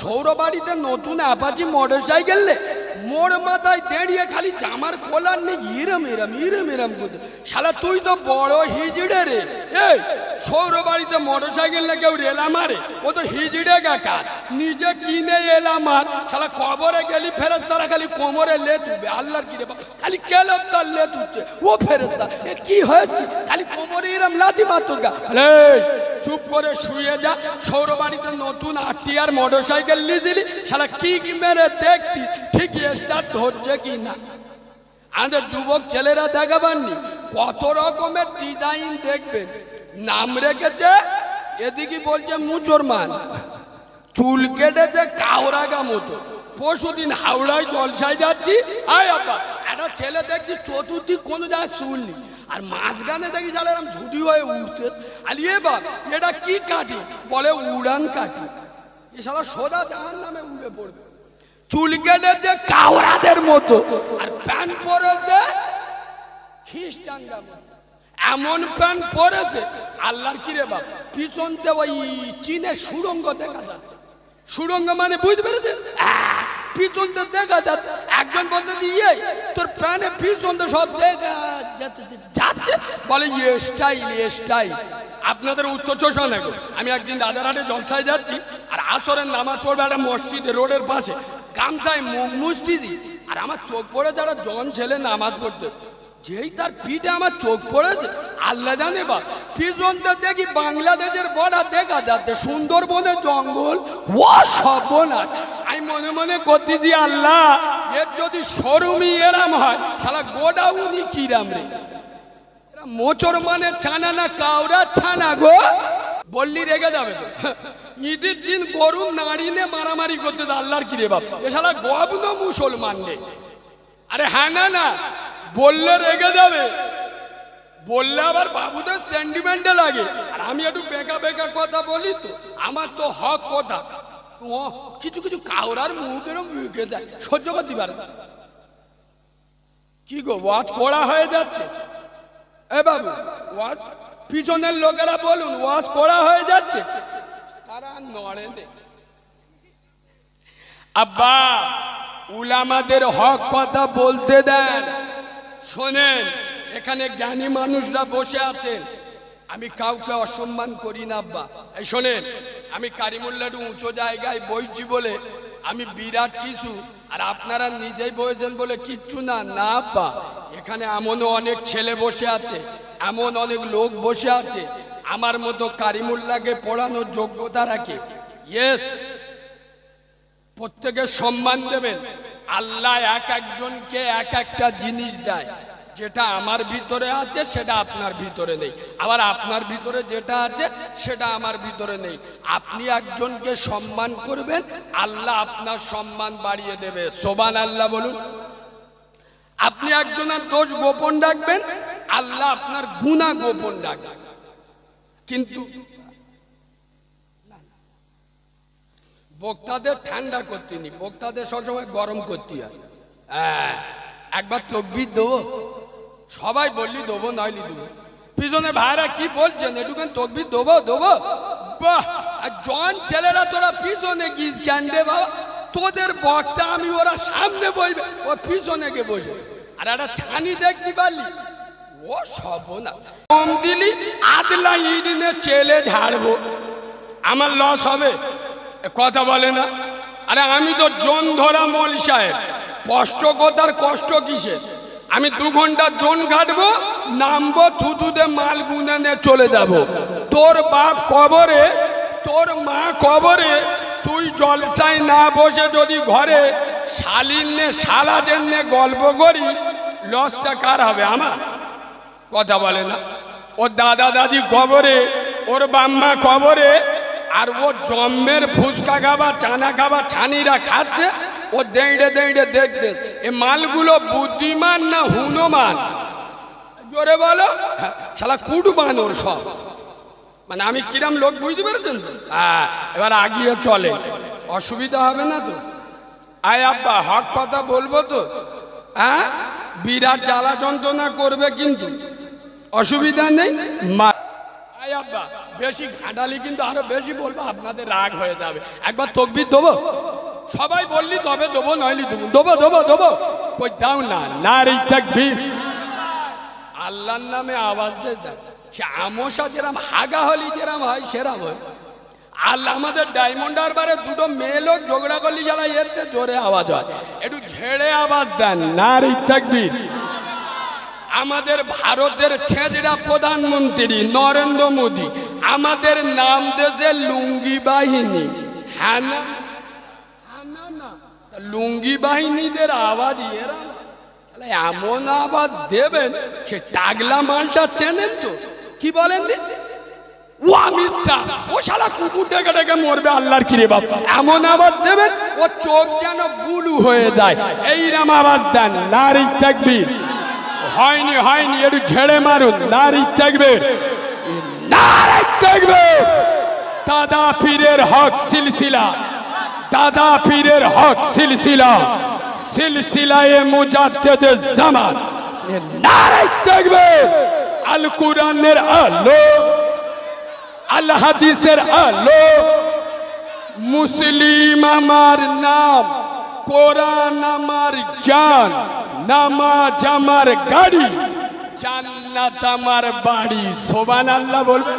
সৌর বাড়িতে নতুন অ্যাপাচি মোটর সাইকেল মোড় মাথায় দাঁড়িয়ে খালি জামার কলার নেই ইরম ইরম ইরম ইরম করতে শালা, তুই তো বড় হিজড়ে রে। এই সৌর বাড়িতে মোটর সাইকেল না কেউ রেলা মারে? ও তো হিজড়ে গাকার নিজে কিনে এলা মার। শালা, কবরে গেলি ফেরেস্তারা খালি কোমরে লে তুলবে আল্লাহর কি রে খালি কেলব তার লে তুলছে ও ফেরেস্তা এ কি হয়েছে? খালি কোমরে এরম লাথি মারতো গা। চুপ করে শুয়ে যা। সৌর বাড়িতে নতুন আটটিয়ার মোটর সাইকেল নিয়ে দিলি শালা কি মেরে দেখতি, ঠিক স্টার্ট ধরছে কি না? আমাদের যুবক ছেলেরা দেখাবাননি কত রকমের ডিজাইন দেখবেন নাম রেখেছে, এদিকে বলছে মুচরমান। চুল কেটেছে কাওরাগা মতো। পরশুদিন হাওড়ায় জলসায় যাচ্ছি। আয় আব্বা, একটা ছেলে দেখছি চতুর্দিক কোনো জায়গায় চুল নেই। আর মাঝখানে দেখি সালে এরকম ঝুটি হয়ে উঠতে আর ইয়ে বাপ এটা কি কাটি বলে উড়ান কাটি এ শালা সোজা জাহান নামে উড়ে পড়বে। চুল কেটেছে কাওড়াদের মতো, আর প্যান্ট পরেছে খ্রিস্টানরা। এমন প্যান্ট পরেছে, আল্লাহর কিরে বাপ? পিছনতে ওই চীনের সুড়ঙ্গ দেখা যাচ্ছে। সুড়ঙ্গ মানে বুঝতে পেরেছে আহ, পিছনতে দেখা যাচ্ছে। একজন বলতে ইয়ে তোর প্যানে পিছনতে সব দেখা যাচ্ছে বলে ইয়ে স্টাইল ইয়ে স্টাইল। আপনাদের উত্তর চোষা নাকি আমি একদিন রাজারহাটে জলসায় যাচ্ছি আর আসরের নামাজ পড়বে একটা মসজিদে রোডের পাশে গামছায় মুখ মুস্তিদি আর আমার চোখ পড়ে যারা জন ছেলে নামাজ পড়তে যেই তার পিঠে আমার চোখ পড়েছে, আল্লাহ জানে বা। পিছনটা দেখি বাংলাদেশের বর্ডার দেখা যাচ্ছে সুন্দরবনের জঙ্গল ও সর্বনাশ। আমি মনে মনে করতেছি, আল্লাহ এর যদি সরুমি এরাম হয় সালা গোডাউনি কিরাম রে। মোচর মানে ছানা না কাউরা ছানা গো? বললি রেগে যাবে ঈদের দিন গরু নাড়িনে মারামারি করতে আল্লাহর কিরে বাপ। এ শালা গবন মুসলমান রে। আরে হ্যাঁ না না। বললে রেগে যাবে। বললে আবার বাবুদের সেন্টিমেন্টে লাগে। আর আমি একটু বেকা বেকা কথা বলি তো, আমার তো হক কথা। কিছু কিছু কাউরার মুখেরও মুখে যায় সহ্য করতে পারে কি গো, ওয়াজ করা হয়ে যাচ্ছে? এ বাবু, ওয়াজ, পিছনের লোকেরা বলুন, ওয়াজ করা হয়ে যাচ্ছে? তারা নড়ে দে। আব্বা, উলামাদের হক কথা বলতে দেন। শোনেন, এখানে জ্ঞানী মানুষরা বসে আছেন। আমি কাউকে অসম্মান করি না, আব্বা। এই শোনেন, আমি কারিমুল্লাডু উঁচু জায়গায় বইছি বলে আমি বিরাট কিছু আর আপনারা নিজেই বয়েছেন বলে কিচ্ছু না। না, আব্বা, এখানে এমনও অনেক ছেলে বসে আছে, এমন অনেক লোক বসে আছে, আমার মতো কারিমুল্লাকে পড়ানোর যোগ্যতা রাখে। ইয়েস প্রত্যেকের সম্মান দেবেন। আল্লাহ এক একজনকে এক একটা জিনিস দেয়। যেটা আমার ভিতরে আছে, সেটা আপনার ভিতরে নেই। আবার আপনার ভিতরে যেটা আছে, সেটা আমার ভিতরে নেই। আপনি একজনকে সম্মান করবেন, আল্লাহ আপনার সম্মান বাড়িয়ে দেবে। সোবান আল্লাহ বলুন। আপনি একজনের দোষ গোপন রাখবেন, আল্লাহ আপনার গুণা গোপন রাখবেন। কিন্তু বক্তাদের ঠান্ডা করতে নি বক্তাদের সবসময় গরম করতে হয়। হ্যাঁ, একবার তকবির দেবো সবাই বললি দেবো নইলি দেবো। পিছনে ভাইরা কি বলছেন এটুখান তকবির দেবো দেবো। বাহ আর জন ছেলেরা তোরা পিছনে গিস জ্ঞান দে বাবা? তোদের বক্তা আমি ওরা সামনে বলবে ও পিছনে গিয়ে বসবে। আর একটা ছানি দেখতে পারলি? ও সব না কম দিলি আদলা ইডিনে চেলে ঝাড়বো। আমার লস হবে। কথা বলে না? আরে আমি তো জোন ধরা মল সাহেব। কষ্ট কোথার, কষ্ট কিসের? আমি দু ঘণ্টা জোন কাটবো নামবো, থুতুতে মাল গুনে চলে যাব। তোর বাপ কবরে, তোর মা কবরে, তুই জলসায় না বসে যদি ঘরে শালিন নে সালাদের নে গল্প করিস, লসটা কার হবে আমার? কথা বলে না? ওর দাদা দাদি কবরে, ওর বাম্মা কবরে আর ও জম্মের ফুচকা খাবার চানা খাবার ছানিরা খাচ্ছে ও দেঁড়ে দেঁড়ে দেখতে এ মালগুলো বুদ্ধিমান না হুনমান? জোরে বলো। হ্যাঁ, শালা কুটু বানর সব। মানে আমি কিরাম লোক বুঝতে পেরেছেন তো? হ্যাঁ এবার আগিয়ে চলে। অসুবিধা হবে না তো? আয় আব্বা হক কথা বলব তো? হ্যাঁ বিরাট জ্বালা যন্ত্রণা করবে কিন্তু। অসুবিধা নেই আব্বা, বেশি ঘাটালি কিন্তু আরও বেশি বলব, আপনাদের রাগ হয়ে যাবে। একবার তকবির দেবো? সবাই বললি তবে দেবো, নইলি দেবো। দেবো দেবো দেবো। কই দাও না আল্লাহর নামে আওয়াজ দিয়ে আমসা যেরাম হাগা হলি যেরাম হয়, সেরাম হয়। আল্লাহ আমাদের ডায়মন্ড হারবারে দুটো মেয়ে লোক ঝগড়া করলি, যারা এতে জোরে আওয়াজ হয়। একটু ঝেড়ে আওয়াজ দেন, নারী তাকবীর। আমাদের ভারতের ছেঁচড়া প্রধানমন্ত্রী নরেন্দ্র মোদী, আমাদের নাম দেশে লুঙ্গি বাহিনী। হ্যাঁ হ্যাঁ লুঙ্গি বাহিনীদের আওয়াজ এরা এমন আওয়াজ দেবেন, সে টাগলা মালটা চেনেন তো। কি বলেন ও অমিত শাহ, ও শালা কুকুর ডেকে ডেকে মরবে আল্লাহর কিরে বাপ। এমন আওয়াজ দেবেন ও চোখ যেন বুলু হয়ে যায়। এইরম আওয়াজ দেন, নারী তাকবীর হয়নি হয়নি। একটু ঝেড়ে মারুন। নারী তাকবীর নারী তাকবীর দাদা পীরের হক সিলসিলা। দাদা পীরের হক সিলসিলা। সিলসিলায়ে মুজাদ্দেদ জামান নারী তাকবীর আল কোরআনের আলো। আল হাদিসের আলো। মুসলিম আমার নাম। কোরআন আমার জান নামাজ আমার গাড়ি জান্নাত আমার বাড়ি। সোবান আল্লাহ বলবে